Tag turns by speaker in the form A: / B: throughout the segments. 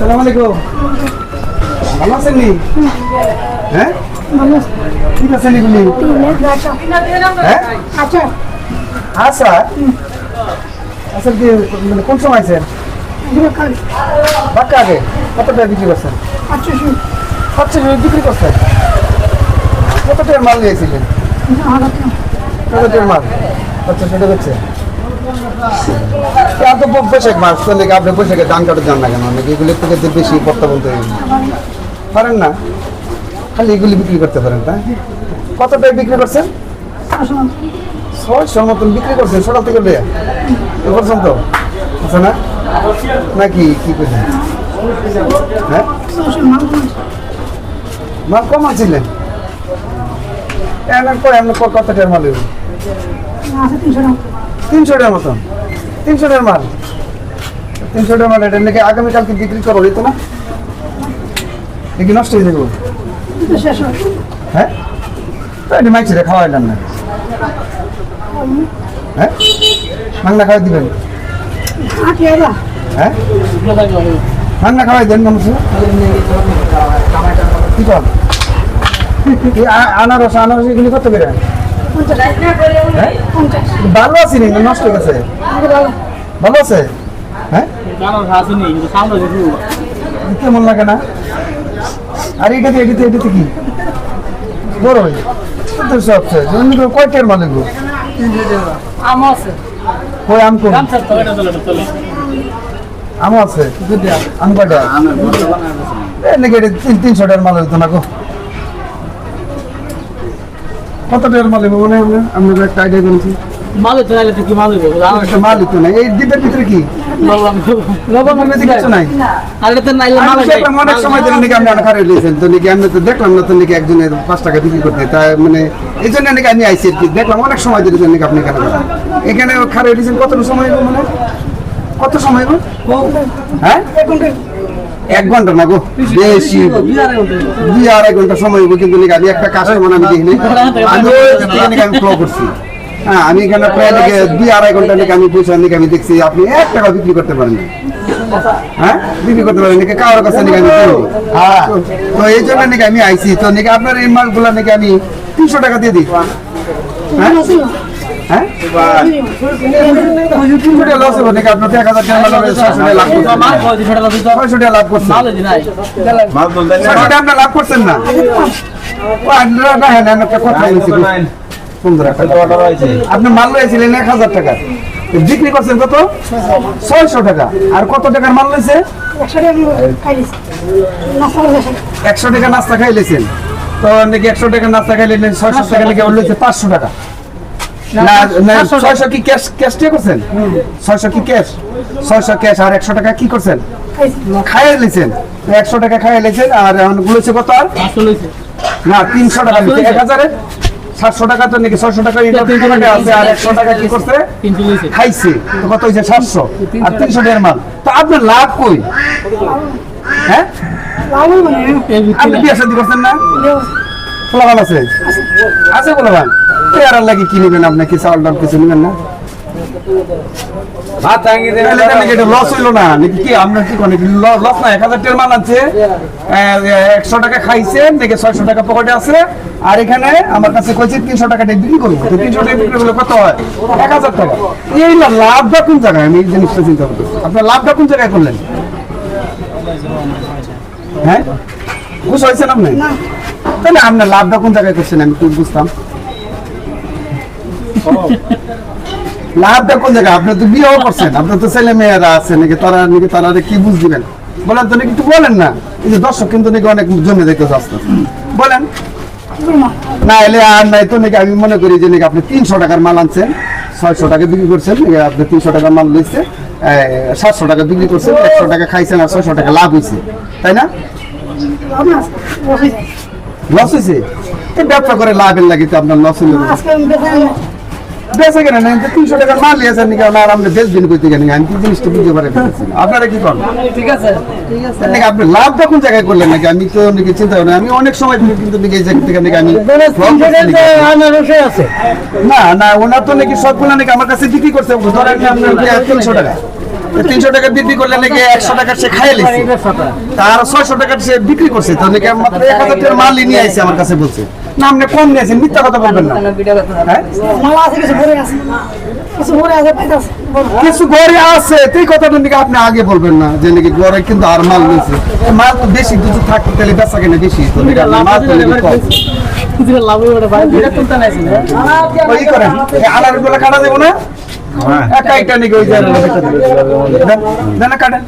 A: সালাম আলাইকুম। ভালো আছেন নি? হ্যাঁ? ঠিক আছেন এগুলি হ্যাঁ?
B: আচ্ছা।
A: আচ্ছা আচ্ছা কি মানে কোন সময় আছেন? বাক্কা আগে? কত টাকা বিক্রি করছেন?
B: আচ্ছা
A: বিক্রি করছেন? কত টাকার মাল নিয়েছিলেন? কত টাকার মাল? আচ্ছা সেটা হচ্ছে। এত বৈশাখ মাস তো নাকি আপনি বৈশাখে দাম কাটে যান না কেন? নাকি এগুলি থেকে যে বেশি পড়তে বলতে পারেন না? খালি এগুলি বিক্রি করতে পারেন, তাই? কত বিক্রি করছেন? ছয়শোর মতন বিক্রি করছেন, সকাল থেকে লিয়ে এ পর্যন্ত? আছে না? নাকি কি করছেন হ্যাঁ? মাল কম আনছিলেন এমন করে এমন কত টাকার মাল এগুলো? তিনশো টাকার মতন। তিনশো টাকার মাল। তিনশো টাকার মাল এটা নাকি আগামীকালকে বিক্রি করো হইতো না? নাকি নষ্ট হয়ে যাব? হ্যাঁ? এটি মাইছি রে খাওয়াইলাম না। হ্যাঁ? মাংনা খাওয়াই দিবেন? হ্যাঁ? মাংনা খাওয়াই দেন কি কর? আনারস আনারস এগুলি কত হ্যাঁ ভালো আছি নি নষ্ট হয়ে গেছে ভালো। আছে? হ্যাঁ? কেমন লাগে না? আর এটাতে এটাতে এটাতে কি? বড় হয়ে তো সবচে কয়টার মালিক গো? কই আম কোন? আম আছে? আম। কয়টা? তিনশো টাকার মাল হইতো না গো? কত টাকার মাল মনে হয় আপনার একটা আইডিয়া করেছি
C: মালু তো নাইলে তো কি মালু
A: একটা মাল হইতো না এই দ্বীপের ভিতরে কি? লবণ কিছু নাই?
C: আরে তো নাইলে মালু
A: অনেক সময় ধরে নাকি আপনি আনাকার রয়েছেন। তো নাকি আমি তো দেখলাম না তো নাকি একজনের পাঁচ টাকা বিক্রি করতে। তাই মানে এই জন্য নাকি আমি আইসি আর কি। দেখলাম অনেক সময় ধরে নাকি আপনি এখানে খারে রয়েছেন কত সময় মানে? কত সময় হ্যাঁ? এক ঘণ্টা না গো? বেশি। দুই আড়াই ঘণ্টা সময় হইবো কিন্তু আমি একটা আমি দেখিনি আমি যে নাকি আমি ফলো করছি। হ্যাঁ আমি এখানে প্রায় নাকি দুই আড়াই ঘণ্টা নাকি আমি পয়সা নাকি আমি দেখছি আপনি এক টাকা বিক্রি করতে পারেন না। হ্যাঁ? বিক্রি করতে পারেন নাকি কারোর কাছে নাকি আমি। তো- তো এই জন্য নাকি আমি আইছি। তো নাকি আপনার এই মালগুলো নাকি আমি তিনশো টাকা দিয়ে দিই। হ্যাঁ? আপনার লাভ করছেন না। আপনি মাল লয়েছিলেন এক হাজার টাকা। বিক্রি করছেন কত? ছয়শো টাকা। আর কত টাকার মাল লইছে একশো টাকা নাস্তা খাইলেছেন তো নাকি একশো টাকা নাস্তা খাইলেন ছয়শো টাকা নাকি পাঁচশো টাকা। না না ছয়শো কি ক্যাশ ক্যাশ দিয়ে করছেন? ছয়শো কি ক্যাশ ছয়শো ক্যাশ আর টাকা কি করছেন? খাইয়ে লিছেন টাকা খাইয়ে লিছেন আর কত না টাকা সাতশো টাকা তো নাকি ছয়শো টাকা আছে আর একশো টাকা কি করছে? খাইছে। তো কত হয়েছে সাতশো। আর তিনশো টাকার মাল। তো আপনার লাভ কই? হ্যাঁ? আপনি বিয়ে শাদী করছেন না? পোলাবান আছে? আছে পোলাবান পেয়ারার লাগে কি নেবেন চাউল ডাল কিছু নেবেন না? আর এখানে আমার কাছে কইছে তিনশো টাকা বিক্রি করব। তিনশো টাকা বিক্রি করলে কত হয়? এক হাজার টাকা। এই না লাভটা কোন জায়গায়? আমি এই জিনিসটা চিন্তা করতেছি। আপনার লাভটা কোন জায়গায় করলেন? হ্যাঁ? খুশ হয়েছেন আপনি? তাহলে আপনার লাভটা কোন জায়গায় করছেন? আমি বুঝতাম। লাভটা কোন জায়গায়? আপনি তো বিয়েও করছেন। আপনার তো ছেলে মেয়েরা আছে নাকি তারা নাকি তারা কি বুঝ দিবেন বলেন তো, নাকি বলেন না। এই যে দর্শক কিন্তু নাকি অনেক জমে দেখতেছে আস্তে। বলেন। না, এলে আর নাই তো, নাকি আমি মনে করি যে নাকি আপনি তিনশো টাকার মাল আনছেন, ছয়শো টাকা বিক্রি করছেন আপনি তিনশো টাকার মাল লইছে সাতশো টাকা বিক্রি করছেন, একশো টাকা খাইছেন আর ছয়শো টাকা লাভ হয়েছে তাই না? লস হয়েছে ব্যবসা করে লাভের লাগে তো আপনার লস হইল। বেঁচে কেন না তিনশো টাকার মাল লিয়েছেন নাকি? বেশ করতে গেলেন আমি কি জিনিসটা বুঝতে পারি আপনারা কি করেন?
C: ঠিক আছে। ঠিক আছে।
A: নাকি আপনি কোন জায়গায় করলেন নাকি? আমি তো নাকি চিন্তা। আমি অনেক সময় কিন্তু নাকি এই জায়গা থেকে নাকি আমি
C: আছে।
A: না না ওনার তো নাকি সবগুলো নাকি আমার কাছে বিক্রি করছে। ধরেন তিনশো টাকা। তিনশো টাকা বিক্রি করলে নাকি একশো টাকা সে খাইয়ে লিখছে তার ছয়শো টাকা সে বিক্রি করছে। তো নাকি মাত্র এক হাজার টাকার মালই নিয়ে আসছে আমার কাছে বলছে। আপনি কম নিয়েছেন মিথ্যা কথা বলবেন না। হ্যাঁ?
B: আছে কিছু কিছু
A: কিছু ঘরে আছে তুই কথাটা নাকি? আপনি আগে বলবেন না যে নাকি ঘরে কিন্তু আর মাল নিয়েছে মাল তো বেশি দুটো থাকতে তাহলে বেচা কেনা বেশি তো মাল তো গুলো কাটা দেবো না? একা একটা নাকি ওই যে আলারগুলো কাটা। কাটেন কাটেন।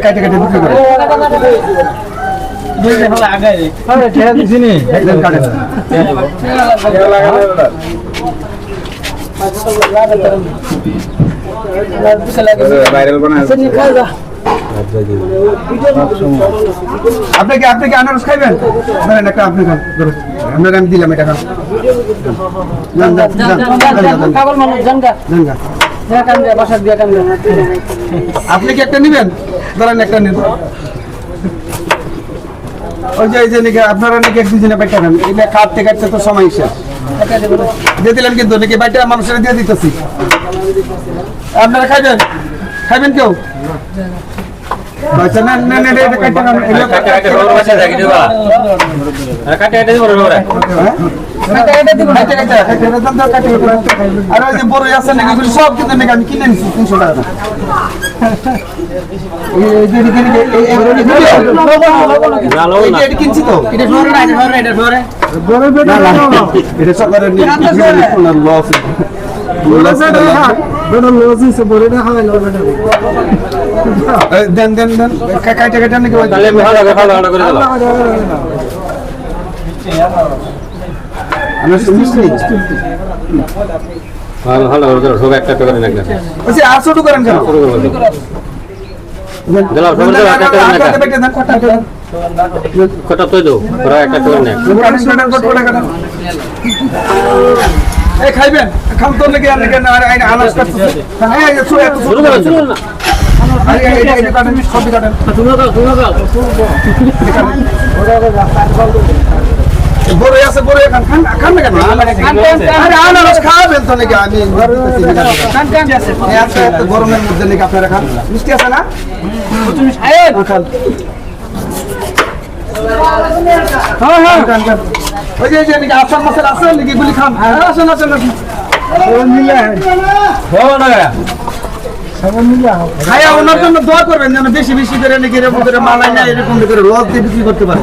A: কাটে। কাটে। বিক্রি কাটেন। আপনি কি আপনি কি আনারস খাইবেন? ধরেন একটা আপনি খান। আপনাকে আমি দিলাম এটা খান। আপনি কি একটা নেবেন? ধরেন একটা নেন। ওই যে এই আপনারা নাকি এক কাটতে কাটতে তো সময় দিয়ে দিলাম কিন্তু নাকি বাইটা মানুষের দিয়ে দিতেছি আপনারা খাইবেন খাইবেন কেউ আচ্ছা না না হ্যাঁ? আর ওই যে বড় আছে নাকি সব কিন্তু নাকি আমি কিনে তিনশো টাকা কিনছি তো
C: এটা এটা এটা
A: সরকারের দেন দেন দেন কা- কাইটা কাইটা নাকি ওই- আমরা তো মিষ্টি নিচ্ছি।
D: ভালো ভালো সব একটা করে নেন
A: বলছি, আর ছোট করেন কেন?
D: একটা।
A: কাটে
D: তুই দাও ওরা একটা করে নেন।
A: এই খাইবেন? খাম তো নাকি আর নাকি আর- আনাজ কাটতেছে। এই, এই,
D: শুরু করেন
A: কাটেন, বড় আছে বড় খান খান খান না কেন? আরে আনারস খাবেন তো নাকি? আমি দিতেছি না। কেন? এই এত এত গরমের মধ্যে নাকি আপনারা খান? মিষ্টি আছে না? হ্যাঁ, খান। হ্যাঁ, হ্যাঁ। ওই যে নাকি মাছের আছে নাকি? এগুলি খান। আসেন আসেন আসেন। খায়া ওনার জন্য দোয়া করবেন যেন বেশি বেশি করে নাকি এরকম করে মালাই না এরকম করে লস দিয়ে বিক্রি করতে পারে।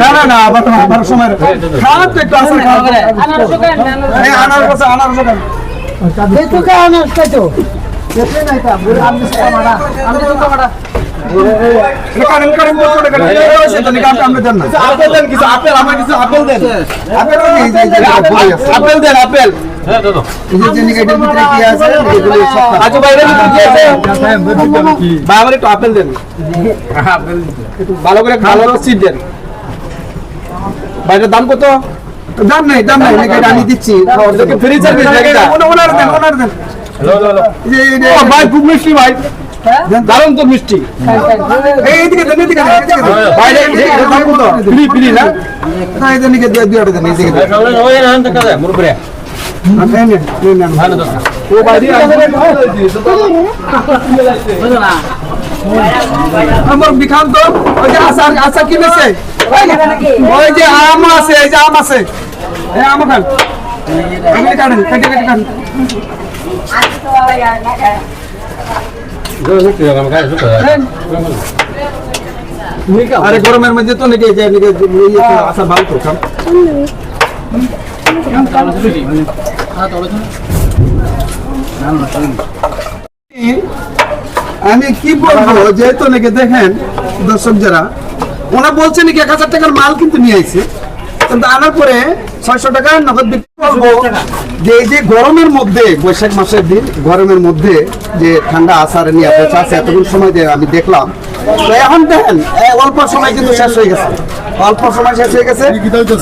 A: না না না আবার আবার সময় খান তো একটু আসার খান
C: আনারস খান
A: এই আনারস আছে আনারস খান
C: তো কা আনারস খাইতো আমি তো কামাড়া
A: কারেন কারেন বল করে নিকাম দেন না। আপেল দেন কিছু আপেল আমার কিছু আপেল দেন। আপেল আপেল দেন আপেল
D: হ্যাঁ দাও দাও
A: এই যে নিকেটের ভিতরে কি আছে এগুলো সব আজু বাইরে ভিতরে কি আছে? ভাই আমার একটু আপেল দেন। ভালো করে ভালো সিট দেন। ভাইটার দাম কত? দাম নেই দাম নেই আমি দিচ্ছি। ফ্রি সার্ভিস ওনার দেন ওনার দেন ভাই খুব মিষ্টি ভাই। দারুণ তো মিষ্টি। আমার বিখান তো ওই যে আচার আচার কি বেছে ওই যে আম আছে এই যে আম আছে। এই আম খান। কাটেন কেটে কেটে খান
D: দাও দেখতে দাও আমাকে শুতে
A: আরে গরমের মধ্যে তো নাকি এই যে নাকি এই আচার ভালো তো খান আমি কি বলব যেহেতু নাকি দেখেন, দর্শক যারা ওনা বলছে নাকি এক হাজার টাকার মাল কিন্তু নিয়ে আইছে। কিন্তু আনার পরে ছয়শো টাকা নগদ বিক্রি বলব যে এই যে গরমের মধ্যে বৈশাখ মাসের দিন গরমের মধ্যে যে ঠান্ডা আসার নিয়ে বেঁচে আছে এতক্ষণ সময় দিয়ে আমি দেখলাম। তো এখন দেখেন অল্প সময় কিন্তু শেষ হয়ে গেছে। অল্প সময় শেষ হয়ে গেছে।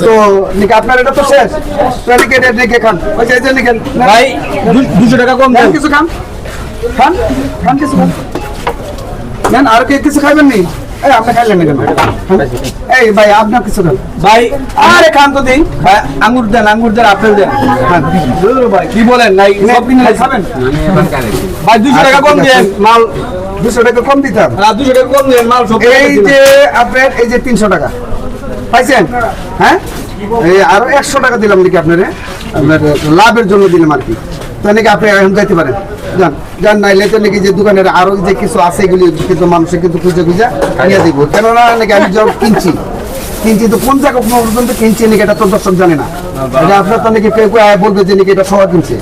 A: তো নাকি আপনার এটা তো শেষ? নাকি এটা নাকি খান। ওই যে নাকি
D: ভাই দুশো টাকা কম
A: কিছু খান। খান খান কিছু খান। নেন আর কে কিছু খাইবেন নি? এই আপনি খাইলেন না কেন? এই ভাই আপনার কিছু খান
D: ভাই
A: আরে খান তো দিন।
D: ভাই আঙ্গুর দেন আঙ্গুর দেন আপেল দেন।
A: ভাই
D: কি বলেন? নাই সব কিনে
A: খাবেন?
D: ভাই দুশো টাকা কম দেন। মাল
A: দুশো টাকা কম দিতাম।
D: দুশো টাকা কম দেন মাল সব
A: এই যে আপনার এই যে তিনশো টাকা। পাইছেন? হ্যাঁ? এই আরও একশো টাকা দিলাম নাকি আপনার? আপনার লাভের জন্য দিলাম আর কি। তো নাকি আপনি এখন যাইতে পারেন? যান নাইলে তো নাকি যে দোকানের আরও যে কিছু আছে এগুলি কিন্তু মানুষের কিন্তু খুঁজে খুঁজে নিয়ে দিব। কেননা নাকি আমি যখন কিনছি কিনছি তো কোন জায়গা কোন পর্যন্ত কিনছি নাকি এটা তো দর্শক জানে না। আপনার তো নাকি কেউ কেউ বলবে যে নাকি এটা সবাই কিনছে।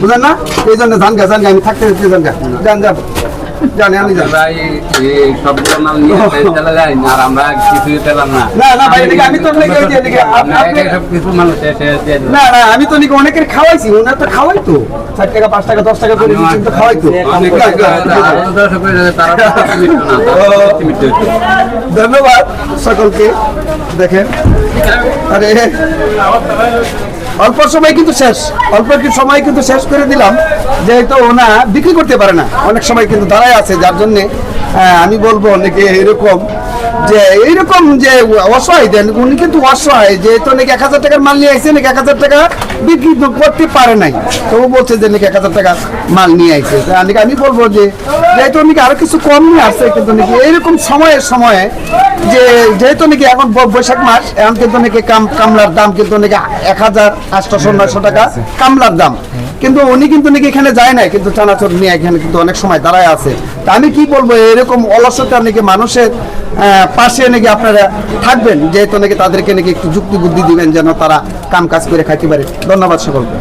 A: বুঝলেন না? এই জন্য ধান গা জান গা, আমি থাকতে থাকতে জান গা যান যান জানি আমি
E: ভাই এই সবগুলো মাল নিয়ে চলে যায় আর আমরা কিছুই পেলাম না।
A: না না ভাই এদিকে আমি তো নাকি ওই এদিকে আপনি
E: সব কিছু দিয়ে
A: না না আমি তো নাকি অনেকের খাওয়াইছি ওনার তো খাওয়াই তো ষাট টাকা পাঁচ টাকা দশ টাকা করে খাওয়াই তো
E: তারা তো কিছু কিছু।
A: ধন্যবাদ সকলকে দেখেন। আরে অল্প সময় কিন্তু শেষ। অল্প একটু সময় কিন্তু শেষ করে দিলাম। যেহেতু ওনা বিক্রি করতে পারে না। অনেক সময় কিন্তু দাঁড়ায় আছে। যার জন্যে আমি বলব অনেকে এরকম যে এইরকম যে অসহায় দেন, উনি কিন্তু অসহায়। যেহেতু নাকি এক হাজার টাকার মাল নিয়ে আসছে নাকি এক হাজার টাকা বিক্রি করতে পারে নাই। তো ও বলছে যে, নাকি এক হাজার টাকা মাল নিয়ে আসছে তা আমি বলব যে, যেহেতু নাকি আরও কিছু কম নিয়ে আসছে কিন্তু নাকি এইরকম সময়ের সময়ে যে যেহেতু নাকি এখন বৈশাখ মাস, এখন কিন্তু নাকি কামলার দাম কিন্তু নাকি এক হাজার আটশোশো নয়শো টাকা কামলার দাম। কিন্তু উনি কিন্তু নাকি এখানে যায় না কিন্তু নিয়ে এখানে কিন্তু অনেক সময় দাঁড়ায় আছে। তা আমি কি বলব, এরকম অলসতা নাকি মানুষের পাশে নাকি আপনারা থাকবেন, যেহেতু নাকি তাদেরকে নাকি একটু যুক্তি বুদ্ধি দিবেন যেন তারা কাম কাজ করে খাইতে পারে। ধন্যবাদ সকলকে।